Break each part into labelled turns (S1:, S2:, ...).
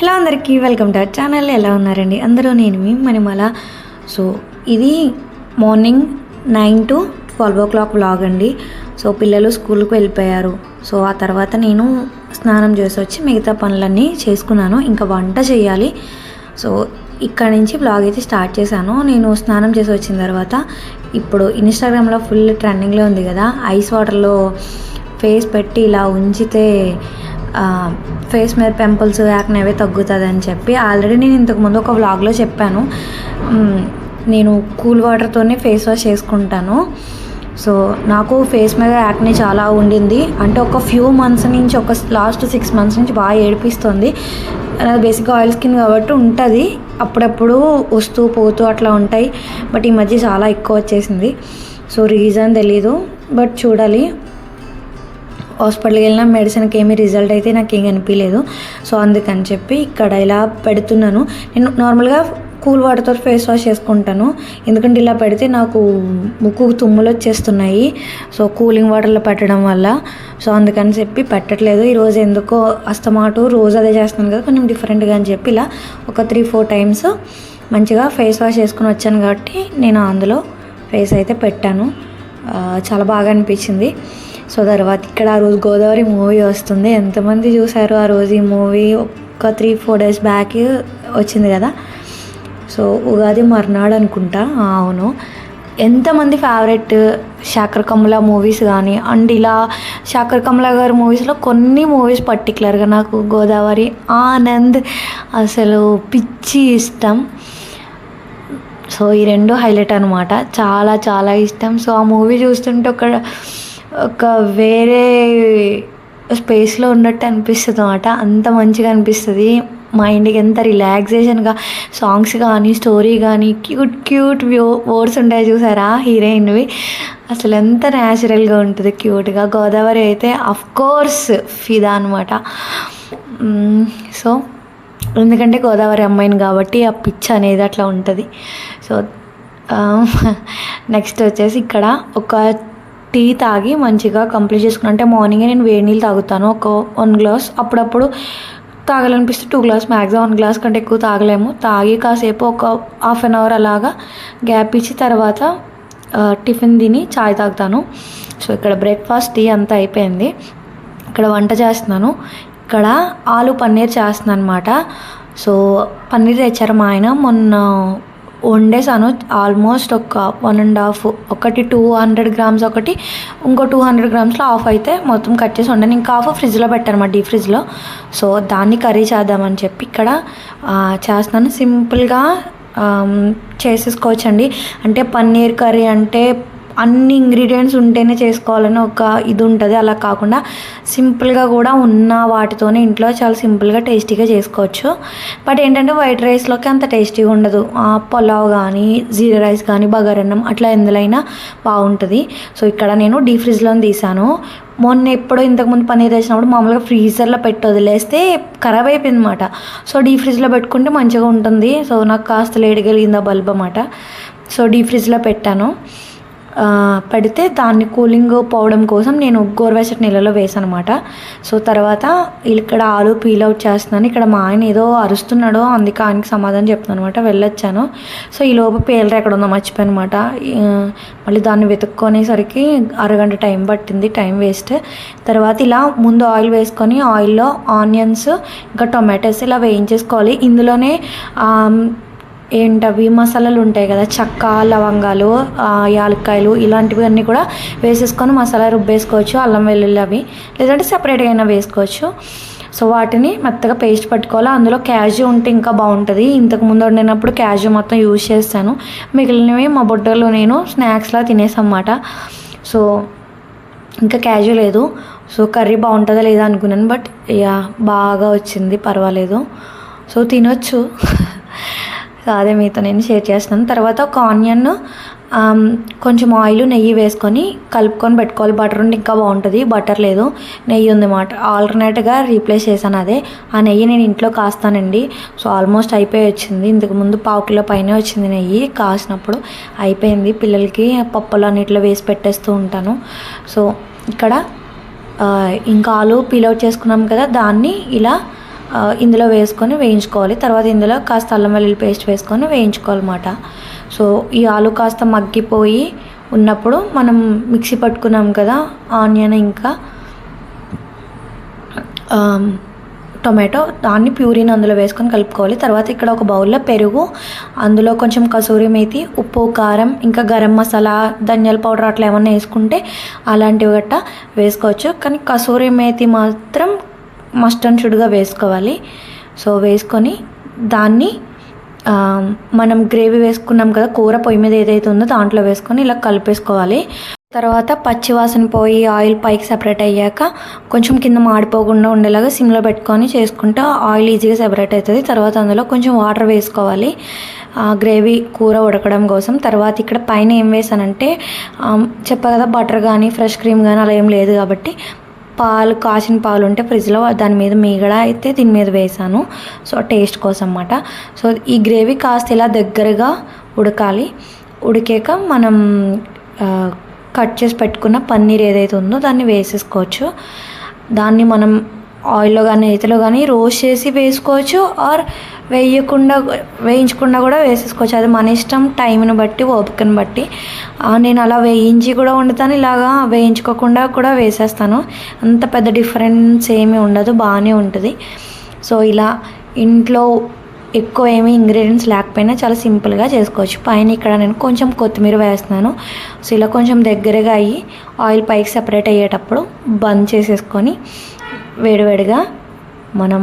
S1: Hello అందరికీ welcome to our channel. ఎలా ఉన్నారండి? అందరూ నేను మీ మణిమల. సో ఇది morning nine to twelve o'clock vlog అండి. సో పిల్లలు స్కూల్కి వెళ్ళిపోయారు. సో ఆ తర్వాత నేను స్నానం చేసి వచ్చి మిగతా పనులన్నీ చేసుకున్నాను. ఇంకా వంట చేయాలి. సో ఇక్కడ నుంచి బ్లాగ్ అయితే స్టార్ట్ చేశాను. నేను స్నానం చేసి వచ్చిన తర్వాత ఇప్పుడు ఇన్స్టాగ్రామ్లో ఫుల్ ట్రెండింగ్లో ఉంది కదా ఐస్ వాటర్లో ఫేస్ పెట్టి ఇలా ఉంచితే ఫేస్ మీద పింపుల్స్ యాక్నే అవే తగ్గుతుంది అని చెప్పి ఆల్రెడీ నేను ఇంతకుముందు ఒక వ్లాగ్లో చెప్పాను. నేను కూల్ వాటర్తోనే ఫేస్ వాష్ చేసుకుంటాను. సో నాకు ఫేస్ మీద యాక్నే చాలా ఉండింది. అంటే ఒక ఫ్యూ మంత్స్ నుంచి ఒక లాస్ట్ సిక్స్ మంత్స్ నుంచి బాగా ఏడిపిస్తుంది. నాది బేసిక్గా ఆయిల్ స్కిన్ కాబట్టి ఉంటుంది. అప్పుడప్పుడు వస్తూ పోతూ అట్లా ఉంటాయి. బట్ ఈ మధ్య చాలా ఎక్కువ వచ్చేసింది. సో రీజన్ తెలీదు. బట్ చూడాలి. హాస్పిటల్కి వెళ్ళిన మెడిసిన్కి ఏమీ రిజల్ట్ అయితే నాకు ఏం అనిపించలేదు. సో అందుకని చెప్పి ఇక్కడ ఇలా పెడుతున్నాను. నేను నార్మల్గా కూల్ వాటర్తో ఫేస్ వాష్ చేసుకుంటాను. ఎందుకంటే ఇలా పెడితే నాకు ముక్కు తుమ్ములు వచ్చేస్తున్నాయి. సో కూలింగ్ వాటర్లో పెట్టడం వల్ల. సో అందుకని చెప్పి పెట్టట్లేదు. ఈరోజు ఎందుకో అస్తమాటు రోజు అదే చేస్తున్నాను కదా కొంచెం డిఫరెంట్గా అని చెప్పి ఇలా ఒక త్రీ ఫోర్ టైమ్స్ మంచిగా ఫేస్ వాష్ చేసుకుని వచ్చాను కాబట్టి నేను అందులో ఫేస్ అయితే పెట్టాను. చాలా బాగా అనిపించింది. సో తర్వాత ఇక్కడ ఆ రోజు గోదావరి మూవీ వస్తుంది. ఎంతమంది చూసారు ఆ రోజు ఈ మూవీ ఒక త్రీ ఫోర్ డేస్ బ్యాక్ వచ్చింది కదా. సో ఉగాది మర్నాడు అనుకుంటా. అవును. ఎంతమంది ఫేవరెట్ శాకర్ కమల మూవీస్ కానీ అండ్ ఇలా శాకర్ కమల గారి మూవీస్లో కొన్ని మూవీస్ పర్టికులర్గా నాకు గోదావరి ఆనంద్ అసలు పిచ్చి ఇష్టం. సో ఈ రెండు హైలైట్ అనమాట చాలా చాలా ఇష్టం. సో ఆ మూవీ చూస్తుంటే ఒక ఒక వేరే స్పేస్లో ఉన్నట్టు అనిపిస్తుంది అనమాట అంత మంచిగా అనిపిస్తుంది. మైండ్కి ఎంత రిలాక్సేషన్గా సాంగ్స్ కానీ స్టోరీ కానీ క్యూట్ క్యూట్ వ్యూ వర్డ్స్ ఉంటాయి చూసారా? హీరోయిన్వి. అసలు ఎంత న్యాచురల్గా ఉంటుంది క్యూట్గా. గోదావరి అయితే అఫ్ కోర్స్ ఫిదా అనమాట సో ఎందుకంటే గోదావరి అమ్మాయిని కాబట్టి ఆ పిచ్ అనేది అట్లా ఉంటుంది. సో నెక్స్ట్ వచ్చేసి ఇక్కడ ఒక టీ తాగి మంచిగా కంప్లీట్ చేసుకున్నాను అంటే మార్నింగే నేను వేడి నీళ్ళు తాగుతాను. ఒక వన్ గ్లాస్ అప్పుడప్పుడు తాగాలనిపిస్తే two glass maximum one glass కంటే ఎక్కువ తాగలేము. తాగి కాసేపు ఒక హాఫ్ అన్ అవర్ అలాగా గ్యాప్ ఇచ్చి తర్వాత టిఫిన్ తిని చాయ్ తాగుతాను. సో ఇక్కడ బ్రేక్ఫాస్ట్ టీ అంతా అయిపోయింది. ఇక్కడ వంట చేస్తున్నాను. ఇక్కడ ఆలు పన్నీర్ చేస్తున్నాను అనమాట సో పన్నీర్ తెచ్చారు మా ఆయన. మొన్న వండేసాను ఆల్మోస్ట్ ఒక వన్ అండ్ హాఫ్ ఒకటి టూ హండ్రెడ్ గ్రామ్స్ ఒకటి ఇంకో టూ హండ్రెడ్ గ్రామ్స్లో ఆఫ్ అయితే మొత్తం కట్ చేసి వండాను. ఇంకా ఆఫ్ ఫ్రిడ్జ్లో పెట్టాను మా డీప్ ఫ్రిడ్జ్లో సో దాన్ని కర్రీ చేద్దామని చెప్పి ఇక్కడ చేస్తున్నాను. సింపుల్గా చేసేసుకోవచ్చండి. అంటే పన్నీర్ కర్రీ అంటే అన్ని ఇంగ్రీడియంట్స్ ఉంటేనే చేసుకోవాలని ఒక ఇది ఉంటుంది అలా కాకుండా సింపుల్గా కూడా ఉన్న వాటితోనే ఇంట్లో చాలా సింపుల్గా టేస్టీగా చేసుకోవచ్చు. బట్ ఏంటంటే వైట్ రైస్లోకి అంత టేస్టీగా ఉండదు. ఆ, పులావ్ కానీ జీరా రైస్ కానీ బగారన్నం అట్లా ఎందులైనా బాగుంటుంది. సో ఇక్కడ నేను డీ ఫ్రిడ్జ్లో తీసాను. మొన్న ఎప్పుడో ఇంతకుముందు పన్నీర్ వేసినప్పుడు మామూలుగా ఫ్రీజర్లో పెట్టి వదిలేస్తే ఖరాబ్ అయిపోయింది అనమాట సో డీ ఫ్రిడ్జ్లో పెట్టుకుంటే మంచిగా ఉంటుంది. సో నాకు కాస్త లేడగలిగింది ఆ బల్బ్ అన్నమాట. సో డీ ఫ్రిడ్జ్లో పెట్టాను. పెడితే దాన్ని కూలింగ్ పోవడం కోసం నేను గోరువెచ్చటి నీళ్ళలో వేసాను అనమాట సో తర్వాత ఇక్కడ ఆలు పీల్ అవుట్ చేస్తున్నాను. ఇక్కడ మా ఆయన ఏదో అరుస్తున్నాడో అందుకే ఆయనకి సమాధానం చెప్తున్నాను అనమాట వెళ్ళొచ్చాను. సో ఈ లోపు పేలరు ఎక్కడ ఉందో మర్చిపోయాను అనమాట మళ్ళీ దాన్ని వెతుక్కొనేసరికి అరగంట టైం పట్టింది. Time waste. తర్వాత ఇలా ముందు ఆయిల్ వేసుకొని ఆయిల్లో ఆనియన్స్ ఇంకా టొమాటోస్ ఇలా వేయించేసుకోవాలి. ఇందులోనే ఏంటవి మసాలాలు ఉంటాయి కదా చెక్క లవంగాలు యాలక్కాయలు ఇలాంటివి అన్నీ కూడా వేసేసుకొని మసాలా రుబ్బేసుకోవచ్చు అల్లం వెల్లుల్లి అవి. లేదంటే సపరేట్గా అయినా వేసుకోవచ్చు. సో వాటిని మెత్తగా పేస్ట్ పట్టుకోవాలి. అందులో క్యాజు ఉంటే ఇంకా బాగుంటుంది. ఇంతకు ముందు వండినప్పుడు క్యాజు మొత్తం యూజ్ చేస్తాను మిగిలినవి మా బుట్టలో నేను స్నాక్స్లా తినేసన్నమాట. సో ఇంకా క్యాజు లేదు. సో కర్రీ బాగుంటుందా లేదా అనుకున్నాను బట్ యా బాగా వచ్చింది పర్వాలేదు. సో తినొచ్చు. సో అదే మీతో నేను షేర్ చేస్తున్నాను. తర్వాత ఒక ఆనియన్ కొంచెం ఆయిల్ నెయ్యి వేసుకొని కలుపుకొని పెట్టుకోవాలి. బటర్ ఉంటే ఇంకా బాగుంటుంది. బటర్ లేదు నెయ్యి ఉంది మాట ఆల్టర్నేట్గా రీప్లేస్ చేశాను అదే. ఆ నెయ్యి నేను ఇంట్లో కాస్తానండి. సో ఆల్మోస్ట్ అయిపోయి వచ్చింది. ఇంతకు ముందు పావు కిలో పైనే వచ్చింది నెయ్యి. కాసినప్పుడు అయిపోయింది. పిల్లలకి పప్పులు అన్నిట్లో వేసి పెట్టేస్తూ ఉంటాను. సో ఇక్కడ ఇంకా ఆలు పీల్ అవుట్ చేసుకున్నాం కదా. దాన్ని ఇలా ఇందులో వేసుకొని వేయించుకోవాలి. తర్వాత ఇందులో కాస్త అల్లం వెల్లుల్లి పేస్ట్ వేసుకొని వేయించుకోవాలన్నమాట. సో ఈ ఆలు కాస్త మగ్గిపోయి ఉన్నప్పుడు మనం మిక్సీ పట్టుకున్నాం కదా ఆనియన్ ఇంకా టొమాటో దాన్ని ప్యూరీని అందులో వేసుకొని కలుపుకోవాలి. తర్వాత ఇక్కడ ఒక బౌల్లో పెరుగు అందులో కొంచెం కసూరి మేతి ఉప్పు కారం ఇంకా గరం మసాలా ధనియాల పౌడర్ అట్లా ఏమన్నా వేసుకుంటే అలాంటివి గట్ట వేసుకోవచ్చు. కానీ కసూరి మేతి మాత్రం మస్ట్ అండ్ షుడ్గా వేసుకోవాలి. సో వేసుకొని దాన్ని మనం గ్రేవీ వేసుకున్నాం కదా కూర పొయ్యి మీద ఏదైతే ఉందో దాంట్లో వేసుకొని ఇలా కలిపేసుకోవాలి. తర్వాత పచ్చి వాసన పోయి ఆయిల్ పైకి సెపరేట్ అయ్యాక కొంచెం కింద మాడిపోకుండా ఉండేలాగా సిమ్లో పెట్టుకొని చేసుకుంటే ఆయిల్ ఈజీగా సెపరేట్ అవుతుంది. తర్వాత అందులో కొంచెం వాటర్ వేసుకోవాలి. ఆ, గ్రేవీ కూర ఉడకడం కోసం. తర్వాత ఇక్కడ పైన ఏం వేసానంటే చెప్పా కదా బటర్ కానీ ఫ్రెష్ క్రీమ్ కానీ అలా ఏం లేదు కాబట్టి పాలు కాసిన పాలు ఉంటే ఫ్రిడ్జ్లో దాని మీద మీగడ అయితే దీని మీద వేసాను. సో టేస్ట్ కోసం అన్నమాట సో ఈ గ్రేవీ కాస్త ఇలా దగ్గరగా ఉడకాలి. ఉడికాక మనం కట్ చేసి పెట్టుకున్న పన్నీర్ ఏదైతే ఉందో దాన్ని వేసేసుకోవచ్చు. దాన్ని మనం ఆయిల్లో కానీ నేతిలో కానీ రోస్ట్ చేసి వేసుకోవచ్చు ఆర్ వేయకుండా వేయించకుండా కూడా వేసేసుకోవచ్చు. అది మన ఇష్టం టైంని బట్టి ఓపికని బట్టి. నేను అలా వేయించి కూడా వండుతాను ఇలాగా వేయించుకోకుండా కూడా వేసేస్తాను. అంత పెద్ద డిఫరెన్స్ ఏమీ ఉండదు బాగానే ఉంటుంది. సో ఇలా ఇంట్లో ఎక్కువ ఏమీ ఇంగ్రీడియంట్స్ లేకపోయినా చాలా సింపుల్గా చేసుకోవచ్చు. పైన ఇక్కడ నేను కొంచెం కొత్తిమీర వేస్తున్నాను. సో ఇలా కొంచెం దగ్గరగా అయ్యి ఆయిల్ పైకి సెపరేట్ అయ్యేటప్పుడు బంద్ చేసేసుకొని వేడివేడిగా మనం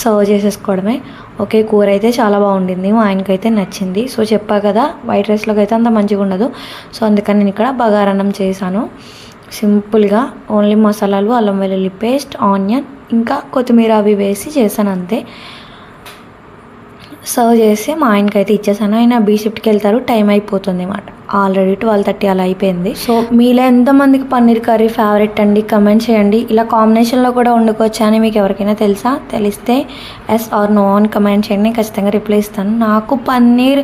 S1: సర్వ్ చేసేసుకోవడమే. ఓకే కూర అయితే చాలా బాగుండింది మా ఆయనకైతే నచ్చింది. సో చెప్పా కదా వైట్ రైస్లోకి అయితే అంత మంచిగా ఉండదు సో అందుకని నేను ఇక్కడ బగారన్నం చేశాను. సింపుల్గా ఓన్లీ మసాలాలు అల్లం వెల్లుల్లి పేస్ట్ ఆనియన్ ఇంకా కొత్తిమీర అవి వేసి చేశాను అంతే. సర్వ్ చేసి మా ఆయనకి అయితే ఇచ్చేసాను. ఆయన బీ షిఫ్ట్కి వెళ్తారు టైం అయిపోతుంది అన్నమాట ఆల్రెడీ ట్వెల్వ్ థర్టీ అలా అయిపోయింది. సో మీలో ఎంతమందికి పన్నీర్ కర్రీ ఫేవరెట్ అండి? కమెంట్ చేయండి. ఇలా కాంబినేషన్లో కూడా వండుకోవచ్చా అని మీకు ఎవరికైనా తెలుసా? తెలిస్తే ఎస్ ఆర్ నో అని కమెంట్ చేయండి. నేను ఖచ్చితంగా రిప్లై ఇస్తాను. నాకు పన్నీర్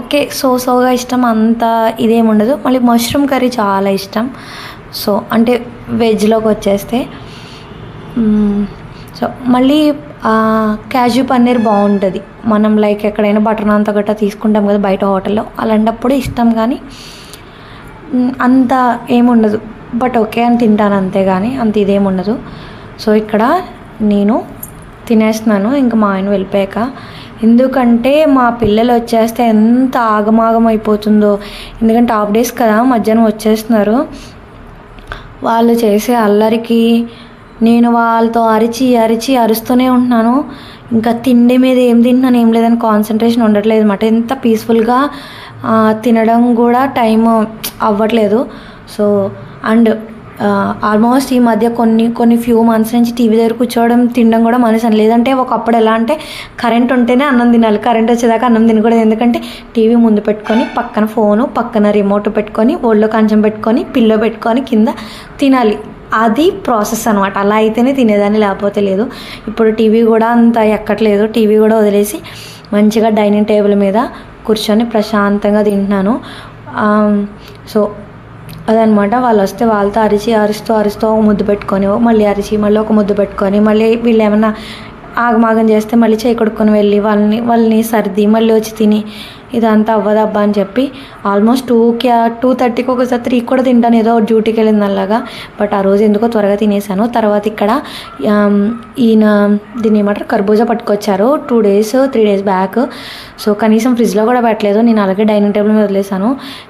S1: ఓకే సో సోగా ఇష్టం. అంత ఇదేమి ఉండదు. మళ్ళీ మష్రూమ్ కర్రీ చాలా ఇష్టం. సో అంటే వెజ్లోకి వచ్చేస్తే సో మళ్ళీ క్యాజు పన్నీర్ బాగుంటుంది. మనం లైక్ ఎక్కడైనా బటర్ నాన్తో గట్రా తీసుకుంటాం కదా బయట హోటల్లో. అలాంటప్పుడు ఇష్టం కానీ అంత ఏముండదు. బట్ ఓకే అని తింటాను అంతే కానీ అంత ఇదేమి ఉండదు సో ఇక్కడ నేను తినేస్తున్నాను. ఇంకా మా ఆయన వెళ్ళిపోయాక ఎందుకంటే మా పిల్లలు వచ్చేస్తే ఎంత ఆగమాగం అయిపోతుందో. ఎందుకంటే హాఫ్ డేస్ కదా మధ్యాహ్నం వచ్చేస్తున్నారు. వాళ్ళు చేసే అల్లరికి నేను వాళ్ళతో అరిచి అరిచి అరుస్తూనే ఉంటున్నాను. ఇంకా తిండి మీద ఏం తింటున్నాను ఏం లేదని కాన్సన్ట్రేషన్ ఉండట్లేదు అనమాట ఎంత పీస్ఫుల్గా తినడం కూడా టైం అవ్వట్లేదు. సో అండ్ ఆల్మోస్ట్ ఈ మధ్య కొన్ని కొన్ని ఫ్యూ మంత్స్ నుంచి టీవీ దగ్గర కూర్చోవడం తినడం కూడా మనసు లేదంటే ఒకప్పుడు ఎలా అంటే కరెంట్ ఉంటేనే అన్నం తినాలి. కరెంట్ వచ్చేదాకా అన్నం తినకూడదు. ఎందుకంటే టీవీ ముందు పెట్టుకొని పక్కన ఫోను పక్కన రిమోట్ పెట్టుకొని ఒళ్ళో కంచం పెట్టుకొని పిల్లో పెట్టుకొని కింద తినాలి. అది ప్రాసెస్ అనమాట అలా అయితేనే తినేదాన్ని లేకపోతే లేదు. ఇప్పుడు టీవీ కూడా అంత ఎక్కట్లేదు. టీవీ కూడా వదిలేసి మంచిగా డైనింగ్ టేబుల్ మీద కూర్చొని ప్రశాంతంగా తింటున్నాను. సో అదనమాట వాళ్ళు వస్తే వాళ్ళతో అరిచి అరుస్తూ అరుస్తూ ఒక ముద్దు పెట్టుకొని మళ్ళీ అరిచి మళ్ళీ ఒక ముద్దు పెట్టుకొని మళ్ళీ వీళ్ళు ఏమన్నా ఆగమాగం చేస్తే మళ్ళీ చేయి కొడుకొని వెళ్ళి వాళ్ళని వాళ్ళని సర్ది మళ్ళీ వచ్చి తిని ఇదంతా అవ్వదబ్బా అని చెప్పి ఆల్మోస్ట్ టూకి టూ థర్టీకి ఒకసారి త్రీకి కూడా తింటాను ఏదో డ్యూటీకి వెళ్ళింది అలాగా బట్ ఆ రోజు ఎందుకో త్వరగా తినేసాను తర్వాత ఇక్కడ ఈయన దీన్ని ఏమంటారు? కర్బూజా పట్టుకొచ్చారు. Two days three days back. So కనీసం ఫ్రిడ్జ్లో కూడా పెట్టలేదు. నేను అలాగే డైనింగ్ టేబుల్ మీద వదిలేసాను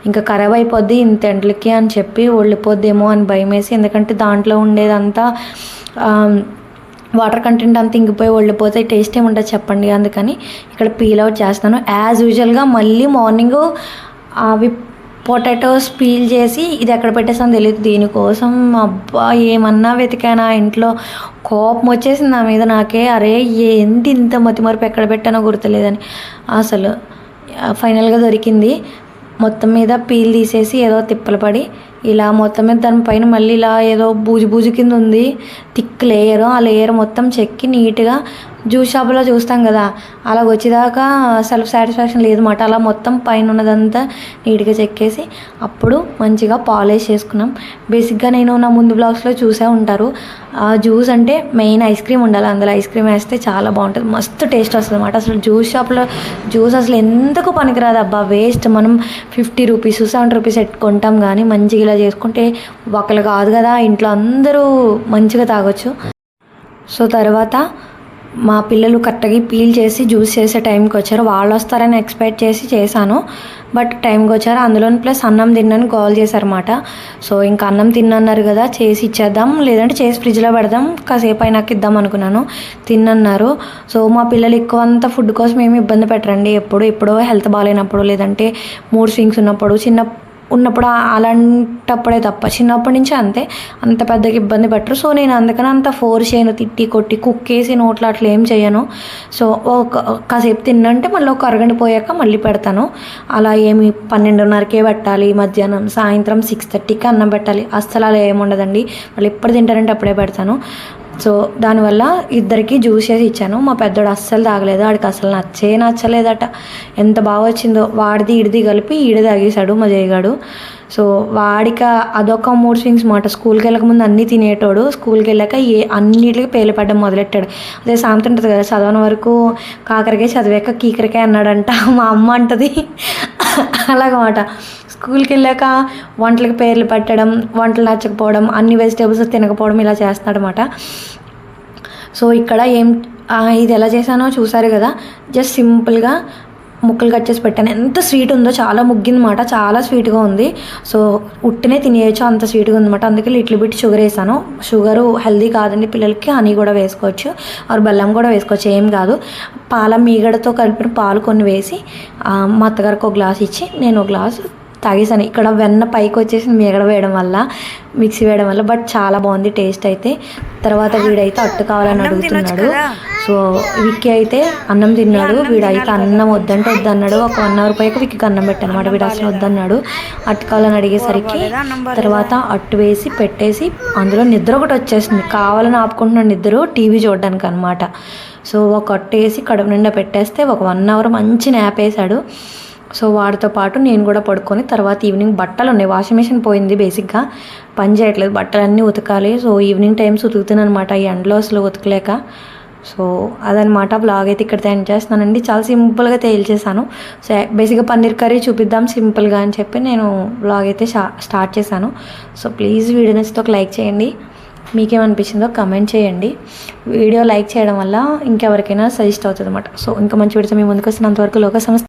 S1: ఇంకా ఖరాబ్ అయిపోద్ది ఇంత ఎండలకి అని చెప్పి ఒళ్ళిపోద్దేమో అని భయం వేసి ఎందుకంటే దాంట్లో ఉండేదంతా వాటర్ కంటెంట్ అంతా ఇంకిపోయి వెళ్ళిపోతే టేస్ట్ ఏముంటుంది చెప్పండి. అందుకని ఇక్కడ పీల్ అవుట్ చేస్తాను యాజ్ యూజువల్గా మళ్ళీ మార్నింగ్ అవి పొటాటోస్ పీల్ చేసి ఇది ఎక్కడ పెట్టేసాను తెలియదు దీనికోసం అబ్బా ఏమన్నా వెతికానా? ఇంట్లో కోపం వచ్చేసింది నా మీద నాకే. అరే ఏంటి ఇంత మతిమరుపు ఎక్కడ పెట్టానో గుర్తులేదని. అసలు ఫైనల్గా దొరికింది. మొత్తం మీద పీల్ తీసేసి ఏదో తిప్పలు పడి ఇలా మొత్తం మీద దానిపైన మళ్ళీ ఇలా ఏదో బూజు బూజు కింద ఉంది. Thick layer. ఆ లేయర్ మొత్తం చెక్కి నీట్గా జ్యూస్ షాపులో చూస్తాం కదా. అలా వచ్చేదాకా సెల్ఫ్ సాటిస్ఫాక్షన్ లేదు అలా మొత్తం పైన ఉన్నదంతా నీట్గా చెక్కేసి అప్పుడు మంచిగా పాలిష్ చేసుకున్నాం. బేసిక్గా నేను నా ముందు బ్లాగ్స్లో చూసే ఉంటారు. ఆ జ్యూస్ అంటే మెయిన్ ఐస్ క్రీమ్ ఉండాలి. అందులో ఐస్ క్రీమ్ వేస్తే చాలా బాగుంటుంది. మస్తు టేస్ట్ వస్తుంది అనమాట అసలు జ్యూస్ షాప్లో జ్యూస్ అసలు ఎందుకు పనికిరాదు అబ్బా వేస్ట్. మనం ఫిఫ్టీ రూపీస్ సెవెంటీ రూపీస్ కొంటాం కానీ మంచిగా ఇలా చేసుకుంటే ఒకళ్ళు కాదు కదా ఇంట్లో అందరూ మంచిగా తాగొచ్చు. సో తర్వాత మా పిల్లలు కరెక్ట్గా పీల్ చేసి జ్యూస్ చేసే టైంకి వచ్చారు. వాళ్ళు వస్తారని ఎక్స్పెక్ట్ చేసి చేశాను. బట్ టైంకి వచ్చారు. అందులో ప్లస్ అన్నం తిన్నాను కాల్ చేశారన్నమాట. సో ఇంకా అన్నం తిన్నన్నారు కదా చేసి ఇచ్చేద్దాం. లేదంటే చేసి ఫ్రిడ్జ్లో పెడదాం. కాసేపు అయినాక ఇద్దాం అనుకున్నాను. తిన్నన్నారు. సో మా పిల్లలు ఎక్కువ అంతా ఫుడ్ కోసం ఏమి ఇబ్బంది పెట్టరండి. ఎప్పుడు ఎప్పుడో హెల్త్ బాగాలేనప్పుడు లేదంటే మూడ్ స్వింగ్స్ ఉన్నప్పుడు చిన్న ఉన్నప్పుడు అలాంటప్పుడే తప్ప చిన్నప్పటి నుంచి అంతే. అంత పెద్దగా ఇబ్బంది పెట్టరు. సో నేను అందుకని అంత ఫోర్స్ చేయను. తిట్టి కొట్టి కుక్కేసి నోట్లో అట్లా ఏం చేయను సో ఒక కాసేపు తిన్నంటే మళ్ళీ ఒక అరగంట పోయాక మళ్ళీ పెడతాను. అలా ఏమి పన్నెండున్నరకే పెట్టాలి. మధ్యాహ్నం సాయంత్రం సిక్స్ థర్టీకి అన్నం పెట్టాలి. అస్సలు అలా ఏమి ఉండదండి. వాళ్ళు ఎప్పుడు తింటారంటే అప్పుడే పెడతాను. సో దానివల్ల ఇద్దరికి జ్యూస్ చేసి ఇచ్చాను. మా పెద్దోడు అస్సలు తాగలేదు. వాడికి అసలు నచ్చే నచ్చలేదట. ఎంత బాగా వచ్చిందో వాడిది ఇడిది కలిపి ఈడ తాగేశాడు మా జయగాడు. సో వాడికి అదొక మూడ్ స్వింగ్స్ మాట. స్కూల్కి వెళ్ళక ముందు అన్నీ తినేటోడు. స్కూల్కి వెళ్ళాక ఏ అన్నిటికి పేలిపడ్డం మొదలెట్టాడు. అదే సామెత ఉంటుంది కదా చదవని వరకు కాకరకాయ చదివాక కీకరకాయ అన్నాడంట. మా అమ్మ అంటది. అలాగమాట. స్కూల్కి వెళ్ళాక వంటలకి పేర్లు పెట్టడం వంటలు నచ్చకపోవడం అన్ని వెజిటేబుల్స్ తినకపోవడం ఇలా చేస్తాడనమాట సో ఇక్కడ ఏం ఇది ఎలా చేశానో చూసారు కదా. జస్ట్ సింపుల్గా ముక్కలు కట్ చేసి పెట్టాను. ఎంత స్వీట్ ఉందో చాలా ముగ్గిందన్నమాట. చాలా స్వీట్గా ఉంది. సో ఉట్టినే తినేయచ్చు అంత స్వీట్గా ఉందన్నమాట. అందుకే లిటిల్ బిట్ షుగర్ వేసాను. షుగర్ హెల్దీ కాదండి. పిల్లలకి హనీ కూడా వేసుకోవచ్చు. ఆరు బెల్లం కూడా వేసుకోవచ్చు. ఏం కాదు. పాల మీగడతో కలిపిన పాలు కొన్ని వేసి మా అత్తగారికి ఒక గ్లాస్ ఇచ్చి నేను ఒక గ్లాస్ తాగేసాను. ఇక్కడ వెన్న పైకి వచ్చేసి మీగడ వేయడం వల్ల మిక్సీ వేయడం వల్ల బట్ చాలా బాగుంది టేస్ట్ అయితే. తర్వాత వీడైతే అట్టు కావాలని అడుగుతున్నాడు. సో విక్కీ అయితే అన్నం తిన్నాడు. వీడైతే అన్నం వద్దంటే వద్దన్నాడు. ఒక వన్ అవర్ పైకి విక్కీకి అన్నం పెట్టానమాట వీడు అసలు వద్దన్నాడు. అట్టు కావాలని అడిగేసరికి తర్వాత అట్టు వేసి పెట్టేసి అందులో నిద్ర ఒకటి వచ్చేసింది. కావాలని ఆపుకుంటున్నాడు నిద్ర టీవీ చూడడానికి అనమాట సో ఒక అట్టు వేసి కడుపు నిండా పెట్టేస్తే ఒక వన్ అవర్ మంచి నాప్ వేసాడు. సో వాడితో పాటు నేను కూడా పడుకొని తర్వాత ఈవినింగ్ బట్టలు ఉన్నాయి. వాషింగ్ మిషన్ పోయింది బేసిక్గా. పని చేయట్లేదు. బట్టలు అన్నీ ఉతకాలి. సో ఈవినింగ్ టైమ్స్ ఉతుకుతున్నాను అనమాట ఈ ఎండలో అసలు ఉతకలేక. సో అదనమాట బ్లాగ్ అయితే ఇక్కడ ఎండ్ చేస్తున్నానండి. చాలా సింపుల్గా తేల్చేసాను సో బేసిక్గా పన్నీర్ కర్రీ చూపిద్దాం సింపుల్గా అని చెప్పి నేను బ్లాగ్ అయితే స్టార్ట్ చేశాను. సో ప్లీజ్ వీడియో నచ్చితే ఒక లైక్ చేయండి. మీకేమనిపించిందో కమెంట్ చేయండి. వీడియో లైక్ చేయడం వల్ల ఇంకెవరికైనా సజెస్ట్ అవుతుంది అనమాట సో ఇంకా మంచి వీడియోతో మీ ముందుకు వస్తున్నంతవరకు లోక సంస్థ